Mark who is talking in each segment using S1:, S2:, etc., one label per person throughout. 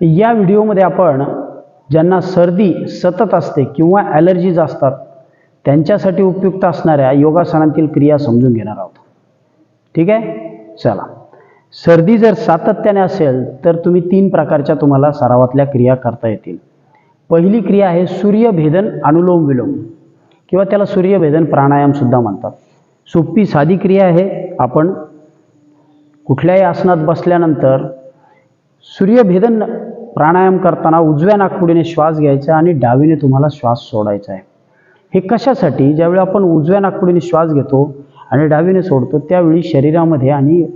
S1: या व्हिडिओमध्ये आपण ज्यांना सर्दी सतत असते किंवा ॲलर्जीज असतात त्यांच्यासाठी उपयुक्त असणाऱ्या योगासनांतील क्रिया समजून घेणार आहोत. ठीक आहे? चला. सर्दी जर सातत्याने असेल तर तुम्ही तीन प्रकारच्या तुम्हाला सरावातल्या क्रिया करता येतील. पहिली क्रिया आहे सूर्यभेदन अनुलोम विलोम किंवा त्याला सूर्यभेदन प्राणायामसुद्धा म्हणतात. सोपी साधी क्रिया आहे. आपण कुठल्याही आसनात बसल्यानंतर सूर्यभेदन प्राणायाम करताना उजव्या नागपुडीने श्वास घ्यायचा आणि डावीने तुम्हाला श्वास सोडायचा आहे. हे कशासाठी? ज्यावेळी आपण उजव्या नागपुडीने श्वास घेतो आणि डावीने सोडतो त्यावेळी शरीरामध्ये आणि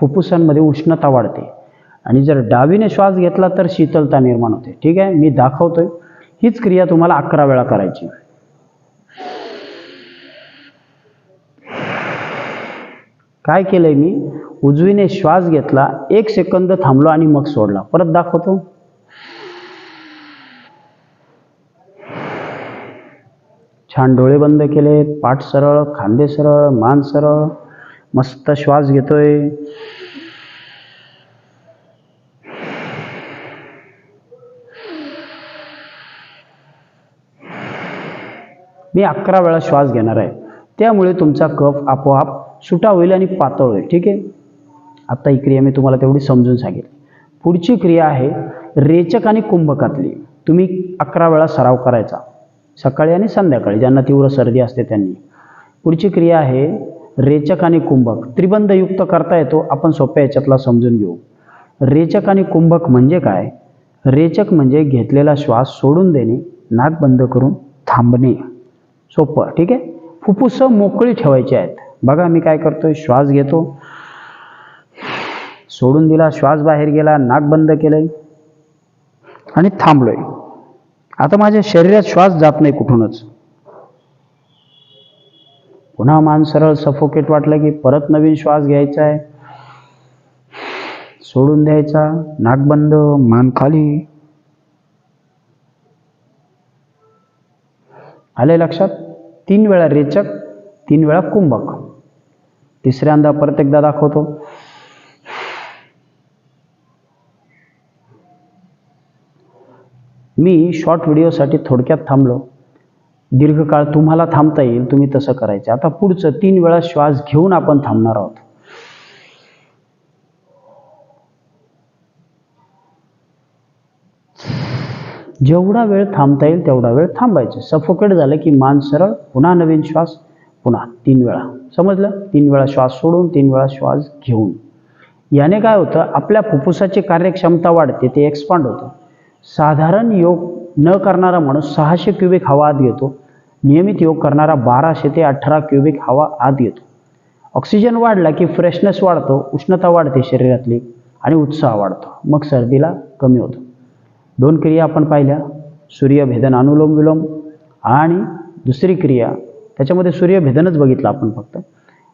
S1: फुफ्फुसांमध्ये उष्णता वाढते. आणि जर डावीने श्वास घेतला तर शीतलता निर्माण होते. ठीक आहे? मी दाखवतोय. हीच क्रिया तुम्हाला अकरा वेळा करायची. काय केलंय मी? उजवीने श्वास घेतला एक सेकंद थांबलो आणि मग सोडला. परत दाखवतो. छान डोळे बंद केले पाठ सरळ खांदे सरळ मान सरळ मस्त श्वास घेतोय. मी अकरा वेळा श्वास घेणार आहे. त्यामुळे तुमचा कफ आपोआप सुटा होईल आणि पातळ होईल ठीक आहे? आता ही क्रिया मी तुम्हाला तेवढी समजून सांगेल. पुढची क्रिया आहे रेचक आणि कुंभकातली. तुम्ही अकरा वेळा सराव करायचा. सकाळी आणि संध्याकाळी ज्यांना तीव्र सर्दी असते त्यांनी. पुढची क्रिया आहे रेचक आणि कुंभक. त्रिबंधयुक्त करता येतो आपण सोप्या याच्यातला समजून घेऊ. रेचक आणि कुंभक म्हणजे काय? रेचक म्हणजे घेतलेला श्वास सोडून देणे नाक बंद करून थांबणे. सोपं ठीक आहे? फुफ्फुसं मोकळी ठेवायची आहेत. बघा मी काय करतोय श्वास घेतो. सोडून दिला श्वास बाहेर गेला नाक बंद केलंय. आणि थांबलोय. आता माझ्या शरीरात श्वास जात नाही कुठूनच. पुन्हा मान सरळ सफोकेट वाटलं की परत नवीन श्वास घ्यायचा आहे. सोडून द्यायचा. नाकबंद मान खाली. आले लक्षात? तीन वेळा रेचक तीन वेळा कुंभक. तिसऱ्यांदा परत एकदा दाखवतो. मी शॉर्ट व्हिडिओसाठी थोडक्यात थांबलो. दीर्घकाळ तुम्हाला थांबता येईल तुम्ही तसं करायचं. आता पुढचं तीन वेळा श्वास घेऊन आपण थांबणार आहोत. जेवढा वेळ थांबता येईल तेवढा वेळ थांबायचं. सफोकेट झालं की मान सरळ पुन्हा नवीन श्वास पुन्हा तीन वेळा. समजलं? तीन वेळा श्वास सोडून तीन वेळा श्वास घेऊन. याने काय होतं? आपल्या फुफ्फुसाची कार्यक्षमता वाढते ते एक्सपांड होतं. साधारण योग न करणारा माणूस सहाशे क्युबिक हवा आत घेतो नियमित योग करणारा बाराशे ते अठरा क्युबिक हवा आत घेतो ऑक्सिजन वाढला की फ्रेशनेस वाढतो उष्णता वाढते शरीरातली आणि उत्साह वाढतो. मग सर्दीला कमी होतो. दोन क्रिया आपण पाहिल्या. सूर्यभेदन अनुलोम विलोम आणि दुसरी क्रिया त्याच्यामध्ये सूर्यभेदनच बघितलं आपण फक्त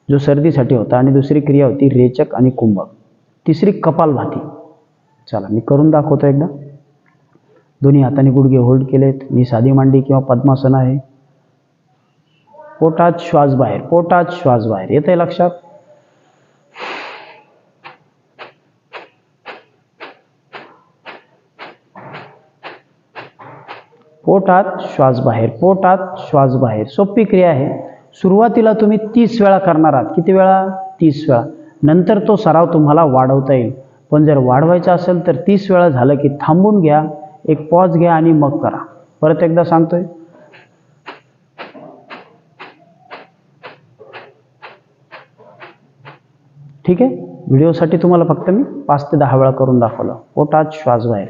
S1: जो सर्दीसाठी होता आणि दुसरी क्रिया होती रेचक आणि कुंभक. तिसरी कपालभाती. चला मी करून दाखवतो एकदा. दोन्ही हाताने गुडघे होल्ड केलेत. मी साधी मांडी किंवा पद्मासन आहे. पोटात श्वास बाहेर पोटात श्वास बाहेर. येत आहे लक्षात? पोटात श्वास बाहेर पोटात श्वास बाहेर. सोपी क्रिया आहे. सुरुवातीला तुम्ही तीस वेळा करणार आहात. किती वेळा? तीस वेळा. नंतर तो सराव तुम्हाला वाढवता येईल. पण जर वाढवायचा असेल तर तीस वेळा झालं की थांबून घ्या. एक पॉज घ्या आणि मग करा. परत एकदा सांगतोय? ठीक आहे? व्हिडिओसाठी तुम्हाला फक्त मी पाच ते दहा वेळा करून दाखवलं. पोटात श्वास बाहेर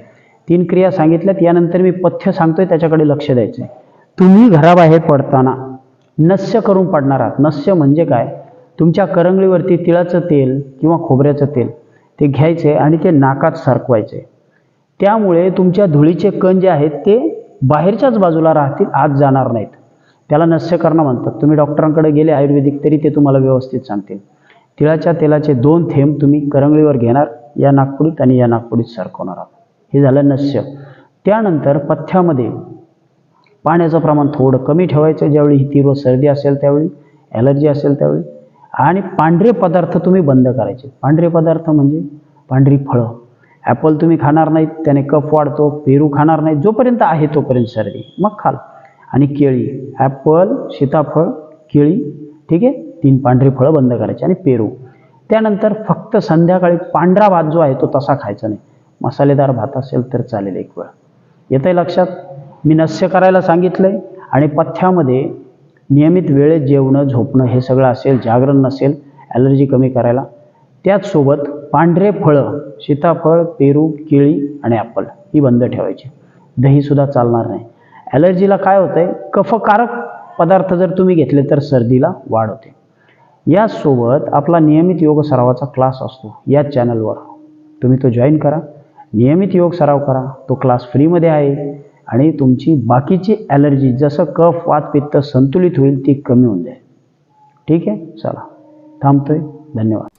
S1: तीन क्रिया सांगितल्यात यानंतर मी पथ्य सांगतोय त्याच्याकडे लक्ष द्यायचं आहे तुम्ही घराबाहेर पडताना नस्य करून पडणार आहात. नस्य म्हणजे काय? तुमच्या करंगळीवरती तिळाचं तेल किंवा खोबऱ्याचं तेल. ते घ्यायचे आणि ते नाकात सरकवायचे त्यामुळे तुमच्या धुळीचे कण जे आहेत ते बाहेरच्याच बाजूला राहतील आत जाणार नाहीत. त्याला नस्य करणं म्हणतात. तुम्ही डॉक्टरांकडे गेले आयुर्वेदिक तरी ते तुम्हाला व्यवस्थित सांगतील. तिळाच्या तेलाचे दोन थेंब तुम्ही करंगळीवर घेणार या नागपुडीत आणि या नागपुडीत सरकवणार आहात. हे झालं नस्य. त्यानंतर पथ्यामध्ये पाण्याचं प्रमाण थोडं कमी ठेवायचं ज्यावेळी ही तीव्र सर्दी असेल त्यावेळी ॲलर्जी असेल त्यावेळी. आणि पांढरे पदार्थ तुम्ही बंद करायचे. पांढरे पदार्थ म्हणजे पांढरी फळं. ॲपल तुम्ही खाणार नाहीत त्याने कफ वाढतो पेरू खाणार नाहीत जोपर्यंत आहे तोपर्यंत सर्दी मग खाल. आणि केळी ॲपल सीताफळ केळी ठीक आहे तीन पांढरी फळं बंद करायची आणि पेरू. त्यानंतर फक्त संध्याकाळी पांढरा भात जो आहे तो तसा खायचा नाही. मसालेदार भात असेल तर चालेल एक वेळ. येतं आहे लक्षात? मी नस्य करायला सांगितलं आहे आणि पथ्यामध्ये नियमित वेळेत जेवणं झोपणं हे सगळं असेल जागरण नसेल ॲलर्जी कमी करायला. त्याचसोबत पांढरे फळं सीताफळ पेरू केळी आणि ॲपल ही बंद ठेवायची. दहीसुद्धा चालणार नाही. ॲलर्जीला काय होतं आहे कफकारक पदार्थ जर तुम्ही घेतले तर सर्दीला वाढ होते. यासोबत आपला नियमित योग सरावाचा क्लास असतो. या चॅनलवर तुम्ही तो जॉईन करा. नियमित योग सराव करा. तो क्लास फ्रीमध्ये आहे आणि तुमची बाकीची ॲलर्जी जसं कफ वात पित्त संतुलित होईल ती कमी होऊन जाईल. ठीक आहे? चला. थांबतोय. धन्यवाद.